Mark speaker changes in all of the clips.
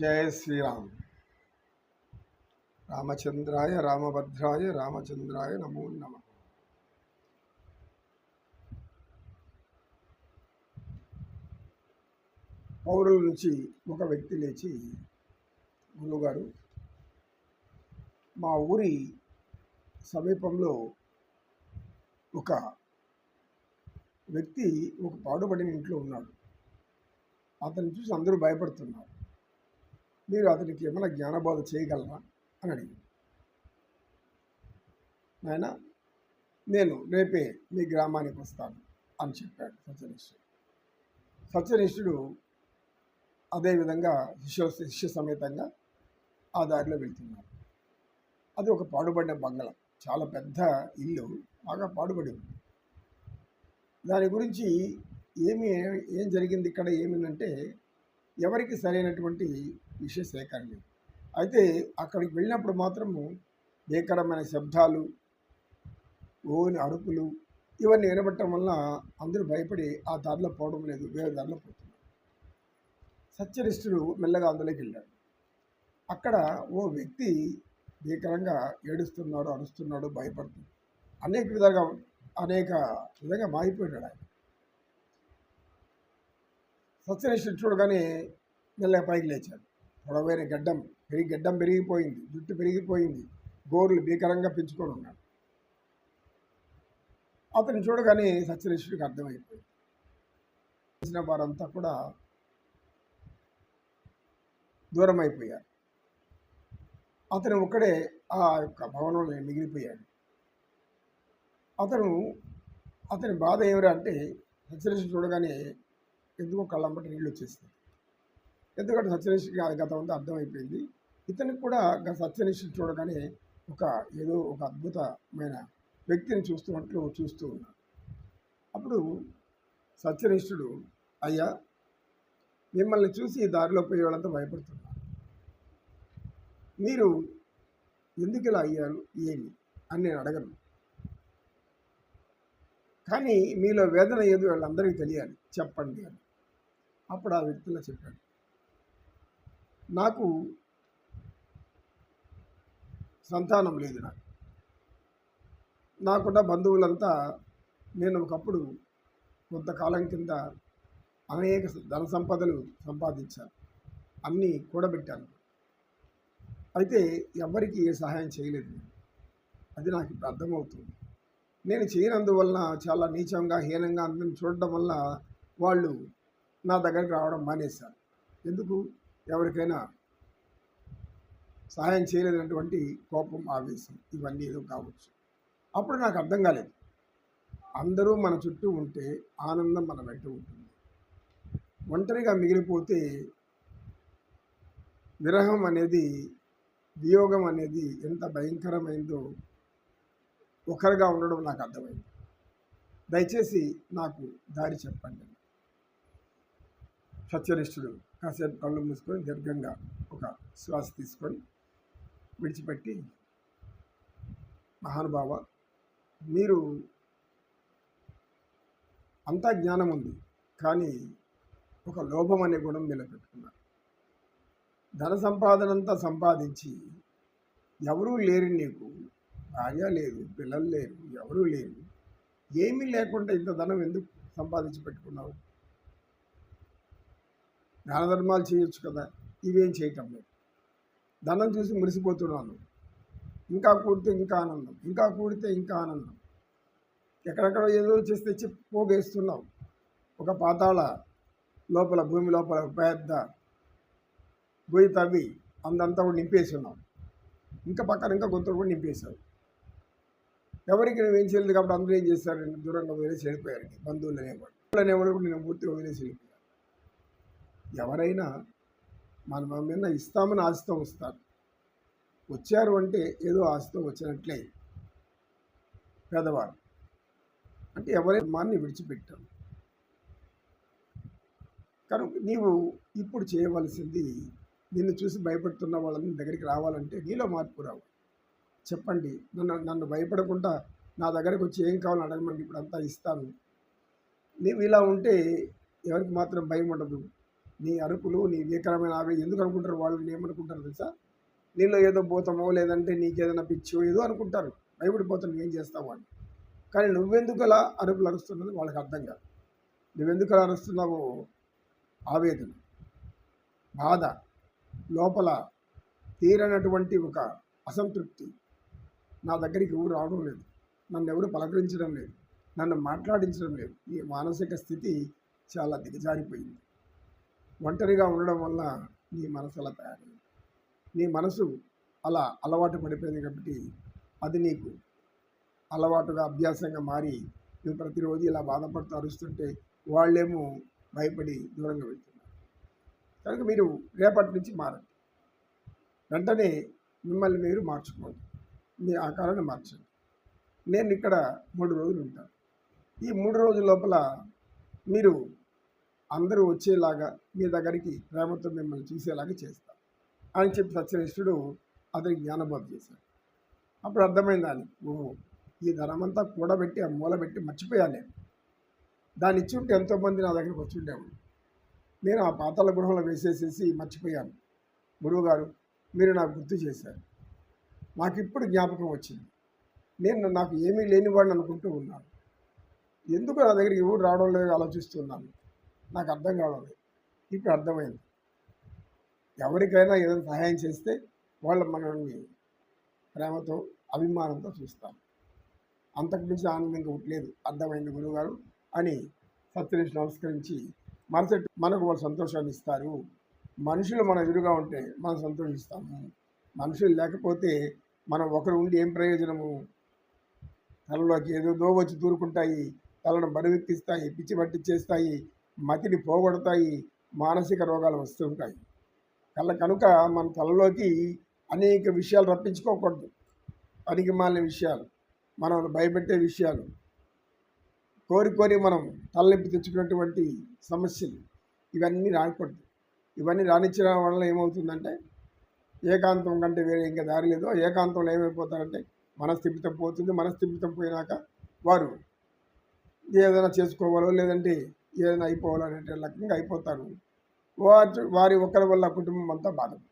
Speaker 1: జయ శ్రీరామ్. రామచంద్రాయ రామభద్రాయ రామచంద్రాయ నమో నమ. పౌరుల నుంచి ఒక వ్యక్తి లేచి గురువుగారు మా ఊరి సమీపంలో ఒక వ్యక్తి ఒక పాడుపడిన ఇంట్లో ఉన్నాడు. అతను చూసి అందరూ భయపడుతున్నారు. మీరు అతనికి ఏమైనా జ్ఞానబోధ చేయగలరా? అని అడిగింది. నాయన నేను రేపే మీ గ్రామానికి వస్తాను అని చెప్పాడు సత్యనిష్ఠుడు. సత్యనిష్ఠుడు అదేవిధంగా శిష్య శిష్య సమేతంగా ఆ దారిలో వెళ్తున్నారు అది ఒక పాడుబడిన బంగళ చాలా పెద్ద ఇల్లు బాగా పాడుబడి ఉంది దాని గురించి ఏమి ఏం జరిగింది ఇక్కడ ఏమిటంటే ఎవరికి సరైనటువంటి విషయ సేకరణ అయితే అక్కడికి వెళ్ళినప్పుడు మాత్రము భీకరమైన శబ్దాలు ఓని అరుపులు ఇవన్నీ వినబట్టడం వల్ల అందరూ భయపడి ఆ దారిలో పోవడం లేదు వేరే దారిలో పోతున్నారు. సత్యనిష్ఠుడు మెల్లగా అందులోకి వెళ్ళాడు. అక్కడ ఓ వ్యక్తి భీకరంగా ఏడుస్తున్నాడు అరుస్తున్నాడు భయపడుతున్నాడు. అనేక విధాలుగా అనేక విధంగా మారిపోయాడు ఆయన. సత్యనిష్ఠుడు చూడగానే మెల్లగా పైకి లేచాడు. పొడవైన గడ్డం పెరిగి గడ్డం పెరిగిపోయింది. జుట్టు పెరిగిపోయింది. గోర్లు భీకరంగా పెంచుకొని ఉన్నాడు. అతను చూడగానే సత్యనిష్ఠుడికి అర్థమైపోయింది. చేసిన వారంతా కూడా దూరం అయిపోయారు అతను ఒక్కడే ఆ యొక్క భవనంలో మిగిలిపోయాడు. అతను అతని బాధ ఏమిరా అంటే సత్యనిష్ఠుడు చూడగానే ఎందుకో కళ్ళంబట నీళ్ళు వచ్చేస్తాయి ఎందుకంటే సత్యనిష్ఠుడికి అది గతం అర్థమైపోయింది. ఇతనికి కూడా సత్యనిష్ఠ చూడగానే ఒక ఏదో ఒక అద్భుతమైన వ్యక్తిని చూస్తున్నట్లు చూస్తూ ఉన్నాడు. అప్పుడు సత్యనిష్ఠుడు అయ్యా మిమ్మల్ని చూసి దారిలో పోయే వాళ్ళంతా భయపడుతున్నారు. మీరు ఎందుకు ఇలా అయ్యారు? ఏమి? అని నేను అడగను. కానీ మీలో వేదన ఏదో వాళ్ళందరికీ తెలియాలి చెప్పండి అని. అప్పుడు ఆ వ్యక్తిలో చెప్పాడు నాకు సంతానం లేదు నాకు. నాకున్న బంధువులంతా నేను ఒకప్పుడు కొంతకాలం కింద అనేక ధన సంపదలు సంపాదించాను. అన్నీ కూడబెట్టాను. అయితే ఎవరికి ఏ సహాయం చేయలేదు అది నాకు ఇప్పుడు అర్థమవుతుంది. నేను చేయనందువలన చాలా నీచంగా హీనంగా అందరిని చూడడం వల్ల వాళ్ళు నా దగ్గరికి రావడం మానేశారు. ఎందుకు? ఎవరికైనా సహాయం చేయలేదన్నటువంటి కోపం ఆవేశం ఇవన్నీ ఏదో కావచ్చు. అప్పుడు నాకు అర్థం కాలేదు. అందరూ మన చుట్టూ ఉంటే ఆనందం మన వెంట ఉంటుంది. ఒంటరిగా మిగిలిపోతే విరహం అనేది వియోగం అనేది ఎంత భయంకరమైందో ఒకరిగా ఉండడం నాకు అర్థమైంది. దయచేసి నాకు దారి చెప్పండి. సత్యనిష్ఠుడు కాసేపు కళ్ళు మూసుకొని దీర్ఘంగా ఒక శ్వాస తీసుకొని విడిచిపెట్టి మహానుభావ మీరు అంతా జ్ఞానం ఉంది కానీ ఒక లోభం అనే గుణం మీలో పెట్టుకున్నారు. ధన సంపాదన అంతా సంపాదించి ఎవరూ లేరు నీకు భార్య లేదు పిల్లలు లేరు ఎవరూ లేరు ఏమీ లేకుండా ఇంత ధనం ఎందుకు సంపాదించి పెట్టుకున్నావు? దాన ధర్మాలు చేయొచ్చు కదా ఇవేం చేయటం లేదు. ధనం చూసి మురిసిపోతున్నాను. ఇంకా కూడితే ఇంకా ఆనందం ఇంకా కూడితే ఇంకా ఆనందం. ఎక్కడెక్కడ ఏదో చేసి తెచ్చి పోగేస్తున్నాం. ఒక పాతాళ లోపల భూమి లోపల పెద్ద గొయ్యి తవ్వి అందంతా కూడా నింపేసి ఇంకా పక్కన ఇంకా గొంతులు కూడా నింపేశారు. ఎవరికి నువ్వేం చేయలేదు కాబట్టి అందరూ ఏం చేశారు? దూరంగా వదిలేసి వెళ్ళిపోయారు బంధువులు అనేవాడు అనేవాళ్ళు కూడా నేను పూర్తిగా వదిలేసి వెళ్ళిపోయాను ఎవరైనా మన మీద ఇస్తామని ఆశతో వస్తారు. వచ్చారు అంటే ఏదో ఆశతో వచ్చినట్లే పేదవారు. అంటే ఎవరైనా మాన్ని విడిచిపెట్టారు. కనుక నీవు ఇప్పుడు చేయవలసింది నిన్ను చూసి భయపడుతున్న వాళ్ళని దగ్గరికి రావాలంటే నీలో మార్పు రావు. చెప్పండి. నన్ను నన్ను భయపడకుండా నా దగ్గరకు వచ్చి ఏం కావాలని అడగమండి ఇప్పుడు అంతా ఇస్తాను. నీవు ఇలా ఉంటే ఎవరికి మాత్రం భయం ఉండదు. నీ అరుపులు నీ వికరమైన ఆవి ఎందుకు అనుకుంటారు వాళ్ళు? ఏమనుకుంటారు తెలుసా? నీళ్ళు ఏదో పోతామో లేదంటే నీకేదైనా పిచ్చో ఏదో అనుకుంటారు. భయపడిపోతాను ఏం చేస్తావు అని. కానీ నువ్వెందుకు అలా అరుపులు అరుస్తున్నది వాళ్ళకి అర్థం కాదు. నువ్వెందుకు అలా అరుస్తున్నావో? ఆవేదన బాధ లోపల తీరనటువంటి ఒక అసంతృప్తి నా దగ్గరికి ఎవరు రావడం లేదు. నన్ను ఎవరు పలకరించడం లేదు. నన్ను మాట్లాడించడం లేదు. ఈ మానసిక స్థితి చాలా దిగజారిపోయింది. ఒంటరిగా ఉండడం వల్ల నీ మనసు అలా తయారైంది. నీ మనసు అలా అలవాటు పడిపోయింది కాబట్టి అది నీకు అలవాటుగా అభ్యాసంగా మారి నువ్వు ప్రతిరోజు ఇలా బాధపడుతూ అరుస్తుంటే వాళ్ళేమో భయపడి దూరంగా వెళ్తున్నారు. కనుక మీరు రేపటి నుంచి మారండి. వెంటనే మిమ్మల్ని మీరు మార్చుకోండి. మీ ఆకారాన్ని మార్చండి. నేను ఇక్కడ మూడు రోజులు ఉంటాను. ఈ మూడు రోజుల లోపల మీరు అందరూ వచ్చేలాగా మీ దగ్గరికి ప్రేమతో మిమ్మల్ని చూసేలాగా చేస్తాం అని చెప్పి సత్యనిష్ఠుడు అతనికి జ్ఞానబోధ చేశాడు. అప్పుడు అర్థమైంది అని ఓహో ఈ ధనమంతా కూడబెట్టి ఆ మూలబెట్టి మర్చిపోయాను. నేను దాన్ని ఇచ్చి ఉంటే ఎంతోమంది నా దగ్గరికి వచ్చిండేవాడు నేను ఆ పాతాల గృహంలో వేసేసేసి మర్చిపోయాను. గురువుగారు మీరు నాకు గుర్తు చేశారు. నాకు ఇప్పుడు జ్ఞాపకం వచ్చింది. నేను నాకు ఏమీ లేనివాడిని అనుకుంటూ ఉన్నాను. ఎందుకు నా దగ్గరికి ఎవరు రావడం లేదు ఆలోచిస్తున్నాను నాకు అర్థం కావాలి ఇప్పుడు అర్థమైంది. ఎవరికైనా ఏదైనా సహాయం చేస్తే వాళ్ళు మనల్ని ప్రేమతో అభిమానంతో చూస్తాం అంతకు మించి ఆనందం ఇంకొకటి లేదు అర్థమైంది గురువుగారు అని సత్యనిష్ఠ నమస్కరించి మరుసటి మనకు వాళ్ళు సంతోషాన్ని ఇస్తారు. మనుషులు మన ఎదురుగా ఉంటే మనం సంతోషిస్తాము. మనుషులు లేకపోతే మనం ఒకరు ఉండి ఏం ప్రయోజనము? తలలోకి ఏదో వచ్చి దూరుకుంటాయి తలను బరువెక్కిస్తాయి పిచ్చి పట్టించేస్తాయి మతిని పోగొడతాయి మానసిక రోగాలు వస్తుంటాయి కళ్ళ కనుక మన తలలోకి అనేక విషయాలు రప్పించుకోకూడదు. పనికి మాలిన విషయాలు మనం భయపెట్టే విషయాలు కోరి కోరి మనం తలనొప్పి తెచ్చుకున్నటువంటి సమస్యలు ఇవన్నీ రాకూడదు. ఇవన్నీ రాణించడం వల్ల ఏమవుతుందంటే ఏకాంతం కంటే వేరే ఇంకా దారి లేదో. ఏకాంతంలో ఏమైపోతారంటే మనస్థిమితం పోతుంది. మనస్థిమితం పోయినాక వారు ఏదైనా చేసుకోవాలో లేదంటే ఏదైనా అయిపోవాలనే లక్ష్యంగా అయిపోతారు. వారి వారి ఒక్కరి వల్ల కుటుంబం అంతా బాధపడుతుంది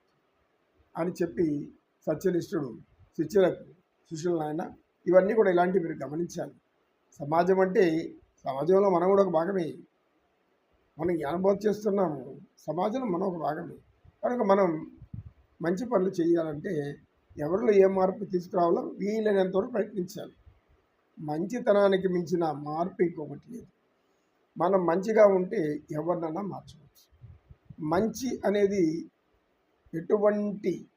Speaker 1: అని చెప్పి సత్యనిష్ఠుడు శిష్యులకు శిష్యులను ఆయన ఇవన్నీ కూడా ఇలాంటివి మీరు గమనించాలి. సమాజం అంటే సమాజంలో మనం కూడా ఒక భాగమే. మనం అనుభవం చేస్తున్నాము సమాజంలో మనం ఒక భాగమే. కనుక మనం మంచి పనులు చేయాలంటే ఎవరిలో ఏ మార్పు తీసుకురావాలో వీలైనంత వరకు ప్రయత్నించాలి. మంచితనానికి మించిన మార్పు ఇంకొకటి లేదు. మనం మంచిగా ఉంటే ఎవరినైనా మార్చుకోవచ్చు. మంచి అనేది ఎటువంటి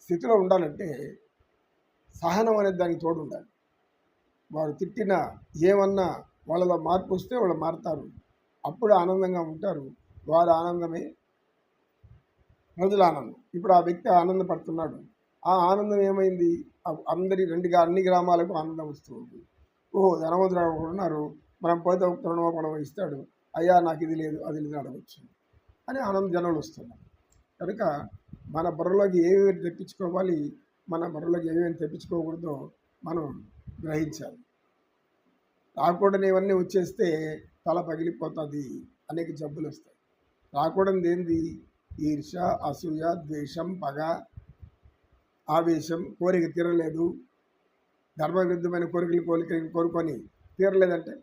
Speaker 1: స్థితిలో ఉండాలంటే సహనం అనేది దానికి తోడు ఉండాలి. వారు తిట్టిన ఏమన్నా వాళ్ళలో మార్పు వస్తే వాళ్ళు మారుతారు. అప్పుడు ఆనందంగా ఉంటారు. వారి ఆనందమే ప్రజల ఆనందం. ఇప్పుడు ఆ వ్యక్తి ఆనందపడుతున్నాడు. ఆ ఆనందం ఏమైంది? అందరి రెండుగా అన్ని గ్రామాలకు ఆనందం వస్తుంది ఓహో ధనవంతుడు ఉన్నారు. మనం పోతే ఒక రుణమాపణం ఇస్తాడు. అయ్యా నాకు ఇది లేదు అది లేదు అడగచ్చు అని ఆనంద జనాలు వస్తున్నారు. కనుక మన బుర్రలోకి ఏమేమి తెప్పించుకోవాలి మన బుర్రలోకి ఏమేమి తెప్పించుకోకూడదో మనం గ్రహించాలి. రాకూడని ఇవన్నీ వచ్చేస్తే తల పగిలిపోతుంది అనేక జబ్బులు వస్తాయి. రాకూడనిది ఏంది? ఈర్ష అసూయ ద్వేషం పగ ఆవేశం కోరిక తీరలేదు. ధర్మవిరుద్ధమైన కోరికలు కోరిక కోరుకొని తీరలేదంటే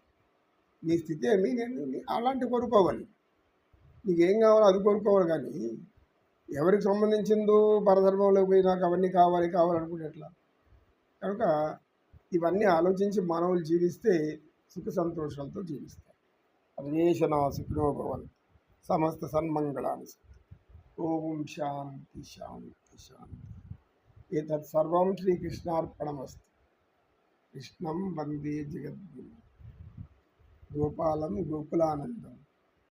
Speaker 1: నీ స్థితి ఏమి? నేను అలాంటి కోరుకోవాలి. నీకేం కావాలో అది కోరుకోవాలి కానీ ఎవరికి సంబంధించిందో పరధర్మంలోకి పోయి నాకు అవన్నీ కావాలి కావాలనుకుంటే ఎట్లా? కనుక ఇవన్నీ ఆలోచించి మానవులు జీవిస్తే సుఖ సంతోషాలతో జీవిస్తారు. అన్వేషణ సుఖినో భవన్ సమస్త సన్మంగళాన్ని ఓం శాంతి శాంతి శాంతి. ఏతత్ సర్వం శ్రీకృష్ణార్పణమస్తు. కృష్ణం వందే జగద్గురు. గోపాలం గోకులానందం